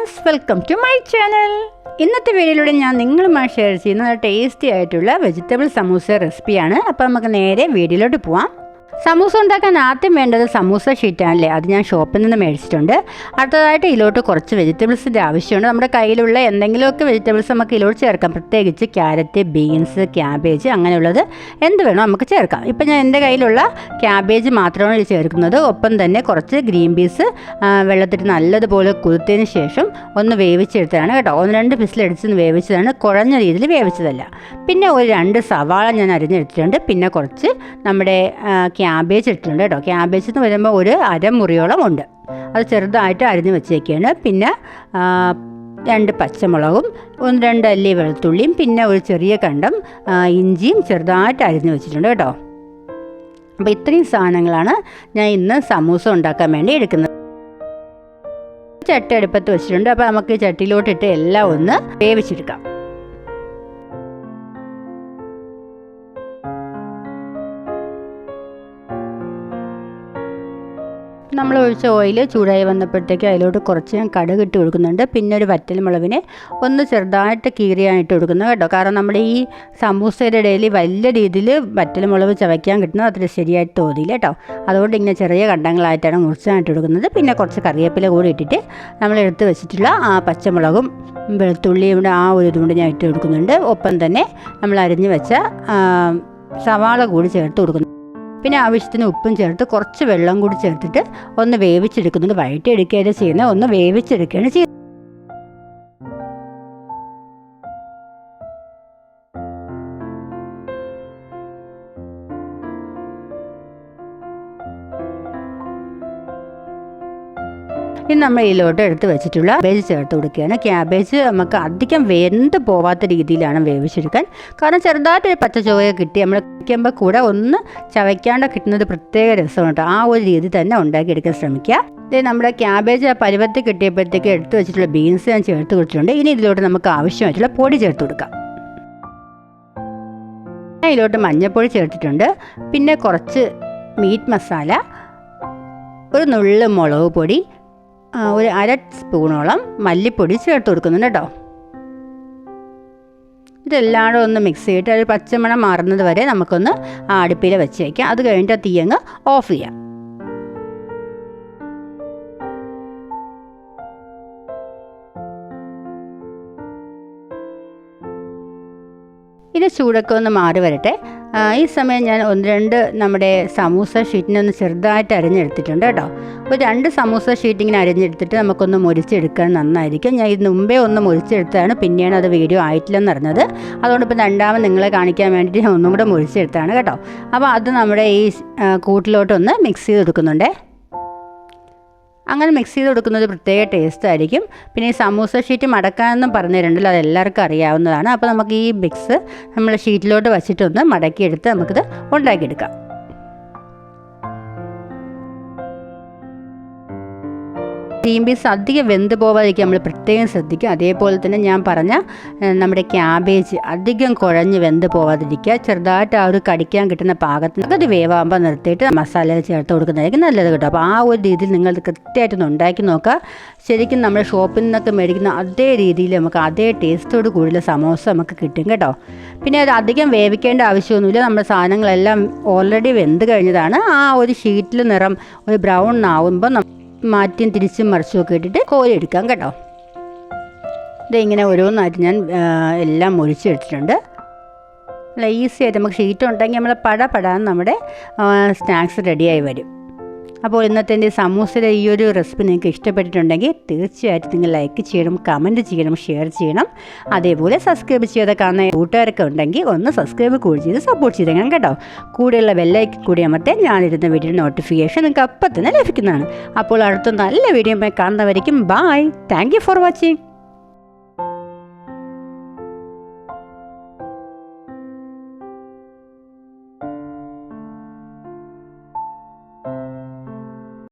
Friends welcome to my channel ഇന്നത്തെ വീഡിയോയിലൂടെ ഞാൻ നിങ്ങളുമായി ഷെയർ ചെയ്യുന്ന ടേസ്റ്റി ആയിട്ടുള്ള വെജിറ്റബിൾ സമൂസ റെസിപ്പിയാണ് അപ്പോൾ നമുക്ക് നേരെ വീഡിയോയിലോട്ട് പോവാം. സമൂസ ഉണ്ടാക്കാൻ ആദ്യം വേണ്ടത് സമൂസ ഷീറ്റാണല്ലേ അത് ഞാൻ ഷോപ്പിൽ നിന്ന് മേടിച്ചിട്ടുണ്ട്. അടുത്തതായിട്ട് ഇതിലോട്ട് കുറച്ച് വെജിറ്റബിൾസിന്റെ ആവശ്യമുണ്ട്. നമ്മുടെ കയ്യിലുള്ള എന്തെങ്കിലുമൊക്കെ വെജിറ്റബിൾസ് നമുക്ക് ഇതിലോട്ട് ചേർക്കാം. പ്രത്യേകിച്ച് ക്യാരറ്റ് ബീൻസ് ക്യാബേജ് അങ്ങനെയുള്ളത് എന്ത് വേണോ നമുക്ക് ചേർക്കാം. ഇപ്പം ഞാൻ എന്റെ കയ്യിലുള്ള ക്യാബേജ് മാത്രമാണ് ഇത് ചേർക്കുന്നത്. ഒപ്പം തന്നെ കുറച്ച് ഗ്രീൻ പീസ് വെള്ളത്തിൽ നല്ലതുപോലെ കുതിർത്തതിന് ശേഷം ഒന്ന് വേവിച്ചെടുത്തതാണ് കേട്ടോ. ഒന്ന് രണ്ട് പിസിലടിച്ച് വേവിച്ചതാണ്. കുഴഞ്ഞ രീതിയിൽ വേവിച്ചതല്ല. പിന്നെ ഒരു രണ്ട് സവാള ഞാൻ അരിഞ്ഞെടുത്തിട്ടുണ്ട്. പിന്നെ കുറച്ച് നമ്മുടെ ക്യാബേജ് ഇട്ടിട്ടുണ്ട് കേട്ടോ. ക്യാബേജ് എന്ന് പറയുമ്പോൾ ഒരു അരമുറിയോളം ഉണ്ട്. അത് ചെറുതായിട്ട് അരിഞ്ഞ് വെച്ചേക്കാണ്. പിന്നെ രണ്ട് പച്ചമുളകും ഒന്ന് രണ്ട് അല്ലി വെളുത്തുള്ളിയും പിന്നെ ഒരു ചെറിയ കണ്ടം ഇഞ്ചിയും ചെറുതായിട്ട് അരിഞ്ഞ് വെച്ചിട്ടുണ്ട് കേട്ടോ. അപ്പോൾ ഇത്രയും സാധനങ്ങളാണ് ഞാൻ ഇന്ന് സമൂസ ഉണ്ടാക്കാൻ വേണ്ടി എടുക്കുന്നത്. ചട്ടി അടുപ്പത്ത് വെച്ചിട്ടുണ്ട്. അപ്പോൾ നമുക്ക് ചട്ടിയിലോട്ടിട്ട് എല്ലാം ഒന്ന് വേവിച്ചെടുക്കാം. നമ്മൾ ഒഴിച്ച ഓയിൽ ചൂടായി വന്നപ്പോഴത്തേക്ക് അതിലോട്ട് കുറച്ച് ഞാൻ കടുക് ഇട്ട് കൊടുക്കുന്നുണ്ട്. പിന്നെ ഒരു വറ്റൽ മുളകിനെ ഒന്ന് ചെറുതായിട്ട് കീറിയായിട്ട് കൊടുക്കുന്നത് കേട്ടോ. കാരണം നമ്മുടെ ഈ സമൂസയുടെ ഇടയിൽ വലിയ രീതിയിൽ വറ്റൽ മുളക് ചവയ്ക്കാൻ കിട്ടുന്നത് അത്ര ശരിയായിട്ട് തോന്നിയില്ല കേട്ടോ. അതുകൊണ്ട് ഇങ്ങനെ ചെറിയ കണ്ടങ്ങളായിട്ടാണ് മുറിച്ചായിട്ട് കൊടുക്കുന്നത്. പിന്നെ കുറച്ച് കറിവേപ്പില കൂടി ഇട്ടിട്ട് നമ്മൾ എടുത്ത് വെച്ചിട്ടുള്ള ആ പച്ചമുളകും വെളുത്തുള്ളിയും കൂടെ ആ ഒരു ഇതുകൊണ്ട് ഞാൻ ഇട്ട് കൊടുക്കുന്നുണ്ട്. ഒപ്പം തന്നെ നമ്മൾ അരിഞ്ഞ് വെച്ച സവാള കൂടി ചേർത്ത് കൊടുക്കുന്നു പിന്നെ ആവശ്യത്തിന് ഉപ്പും ചേർത്ത് കുറച്ച് വെള്ളം കൂടി ചേർത്തിട്ട് ഒന്ന് വേവിച്ചെടുക്കുന്നത് വേവിച്ചെടുക്കുന്നുണ്ട്. വഴറ്റിയെടുക്കുകയാണ് ചെയ്യുന്നത്. ഒന്ന് വേവിച്ചെടുക്കുകയാണ് ചെയ്യുന്നത്. ഇനി നമ്മൾ ഇതിലോട്ട് എടുത്ത് വെച്ചിട്ടുള്ള ക്യാബേജ് ചേർത്ത് കൊടുക്കുകയാണ്. ക്യാബേജ് നമുക്ക് അധികം വെന്ത് പോവാത്ത രീതിയിലാണ് വേവിച്ചെടുക്കാൻ. കാരണം ചെറുതായിട്ടൊരു പച്ച ചുവയൊക്കെ കിട്ടി നമ്മൾ കഴിക്കുമ്പോൾ കൂടെ ഒന്ന് ചവയ്ക്കാണ്ട് കിട്ടുന്നത് പ്രത്യേക രസമാണ് ആ ഒരു രീതി തന്നെ ഉണ്ടാക്കിയെടുക്കാൻ ശ്രമിക്കുക. ഇത് നമ്മുടെ ക്യാബേജ് ആ പരുവത്തിൽ കിട്ടിയപ്പോഴത്തേക്ക് എടുത്തു വെച്ചിട്ടുള്ള ബീൻസ് ഞാൻ ചേർത്ത് കൊടുത്തിട്ടുണ്ട്. ഇനി ഇതിലോട്ട് നമുക്ക് ആവശ്യമായിട്ടുള്ള പൊടി ചേർത്ത് കൊടുക്കാം. ഇതിലോട്ട് മഞ്ഞൾപ്പൊടി ചേർത്തിട്ടുണ്ട്. പിന്നെ കുറച്ച് മീറ്റ് മസാല ഒരു നുള്ളു മുളക് പൊടി ഒരു അര സ്പൂണോളം മല്ലിപ്പൊടി ചേർത്ത് കൊടുക്കുന്നുണ്ട് കേട്ടോ. ഇതെല്ലാം ഒന്ന് മിക്സ് ചെയ്തിട്ട് ഒരു പച്ചമണം മാറുന്നത് വരെ നമുക്കൊന്ന് അടുപ്പിൽ വെച്ച് വയ്ക്കാം അത് കഴിഞ്ഞിട്ട് തീയങ്ങ് ഓഫ് ചെയ്യാം. ഇത് ചൂടൊക്കെ ഒന്ന് മാറി വരട്ടെ. ഈ സമയം ഞാൻ ഒന്ന് രണ്ട് നമ്മുടെ സമൂസ ഷീറ്റിനൊന്ന് ചെറുതായിട്ട് അരിഞ്ഞെടുത്തിട്ടുണ്ട് കേട്ടോ. അപ്പോൾ രണ്ട് സമൂസ ഷീറ്റ് ഇങ്ങനെ അരിഞ്ഞെടുത്തിട്ട് നമുക്കൊന്ന് മുരിച്ചെടുക്കാൻ നന്നായിരിക്കും. ഞാൻ ഇത് മുമ്പേ ഒന്ന് മുരിച്ചെടുത്തതാണ് പിന്നെയാണ് അത് വീഡിയോ ആയിട്ടില്ലെന്ന് അറിഞ്ഞത്. അതുകൊണ്ട് ഇപ്പം രണ്ടാമത് നിങ്ങളെ കാണിക്കാൻ വേണ്ടിയിട്ട് ഞാൻ ഒന്നും കൂടെ മുരിച്ചെടുത്താണ് കേട്ടോ. അപ്പോൾ അത് നമ്മുടെ ഈ കൂട്ടിലോട്ടൊന്ന് മിക്സ് ചെയ്ത് കൊടുക്കുന്നുണ്ടേ അങ്ങനെ മിക്സ് ചെയ്ത് കൊടുക്കുന്നത് പ്രത്യേക ടേസ്റ്റ് ആയിരിക്കും. പിന്നെ ഈ സമൂസ ഷീറ്റ് മടക്കാമെന്നും പറഞ്ഞു തരുന്നുണ്ടല്ലോ അത് എല്ലാവർക്കും അറിയാവുന്നതാണ്. അപ്പോൾ നമുക്ക് ഈ മിക്സ് നമ്മൾ ഷീറ്റിലോട്ട് വച്ചിട്ടൊന്ന് മടക്കിയെടുത്ത് നമുക്കിത് ഉണ്ടാക്കിയെടുക്കാം. ഗ്രീൻ പീസ് അധികം വെന്ത് പോവാതിരിക്കുക നമ്മൾ പ്രത്യേകം ശ്രദ്ധിക്കുക. അതേപോലെ തന്നെ ഞാൻ പറഞ്ഞ നമ്മുടെ ക്യാബേജ് അധികം കുഴഞ്ഞ് വെന്ത് പോവാതിരിക്കുക. ചെറുതായിട്ട് ആ ഒരു കടിക്കാൻ കിട്ടുന്ന പാകത്തിന് അത് വേവാകുമ്പോൾ നിർത്തിയിട്ട് മസാല ചേർത്ത് കൊടുക്കുന്നതായിരിക്കും നല്ലത് കേട്ടോ. അപ്പോൾ ആ ഒരു രീതിയിൽ നിങ്ങൾ കൃത്യമായിട്ട് കൃത്യമായിട്ടൊന്ന് ഉണ്ടാക്കി നോക്കുക. ശരിക്കും നമ്മൾ ഷോപ്പിൽ നിന്നൊക്കെ മേടിക്കുന്ന അതേ രീതിയിൽ നമുക്ക് അതേ ടേസ്റ്റോട് കൂടുതൽ സമോസ നമുക്ക് കിട്ടും കേട്ടോ. പിന്നെ അത് അധികം വേവിക്കേണ്ട ആവശ്യമൊന്നുമില്ല. നമ്മുടെ സാധനങ്ങളെല്ലാം ഓൾറെഡി വെന്ത് കഴിഞ്ഞതാണ്. ആ ഒരു ഷീറ്റിൽ നിറം ഒരു ബ്രൗൺ ആവുമ്പോൾ മാറ്റിയും തിരിച്ചും മറിച്ചും ഒക്കെ ഇട്ടിട്ട് കോരി എടുക്കാം കേട്ടോ. ഇത് ഇങ്ങനെ ഓരോന്നായിട്ട് ഞാൻ എല്ലാം മുറിച്ചെടുത്തിട്ടുണ്ട്. നല്ല ഈസി ആയിട്ട് നമുക്ക് ഷീറ്റ് ഉണ്ടെങ്കിൽ നമ്മൾ പട പടാന്ന് നമ്മുടെ സ്നാക്സ് റെഡിയായി വരും. അപ്പോൾ ഇന്നത്തെ എന്റെ സമൂസയുടെ ഈ ഒരു റെസിപ്പി നിങ്ങൾക്ക് ഇഷ്ടപ്പെട്ടിട്ടുണ്ടെങ്കിൽ തീർച്ചയായിട്ടും നിങ്ങൾ ലൈക്ക് ചെയ്യണം കമന്റ് ചെയ്യണം ഷെയർ ചെയ്യണം. അതേപോലെ സബ്സ്ക്രൈബ് ചെയ്ത കാണുന്ന കൂട്ടുകാരൊക്കെ ഉണ്ടെങ്കിൽ ഒന്ന് സബ്സ്ക്രൈബ് കൂടി ചെയ്ത് സപ്പോർട്ട് ചെയ്തേക്കണം കേട്ടോ. കൂടെയുള്ള ബെല്ലൈക്ക് കൂടി അമർത്തേ ഞാനിരുന്ന വീഡിയോ നോട്ടിഫിക്കേഷൻ നിങ്ങൾക്ക് അപ്പം തന്നെ ലഭിക്കുന്നതാണ്. അപ്പോൾ അടുത്ത നല്ല വീഡിയോ കാണുന്നവരേക്കും ബായ് താങ്ക് ഫോർ വാച്ചിങ്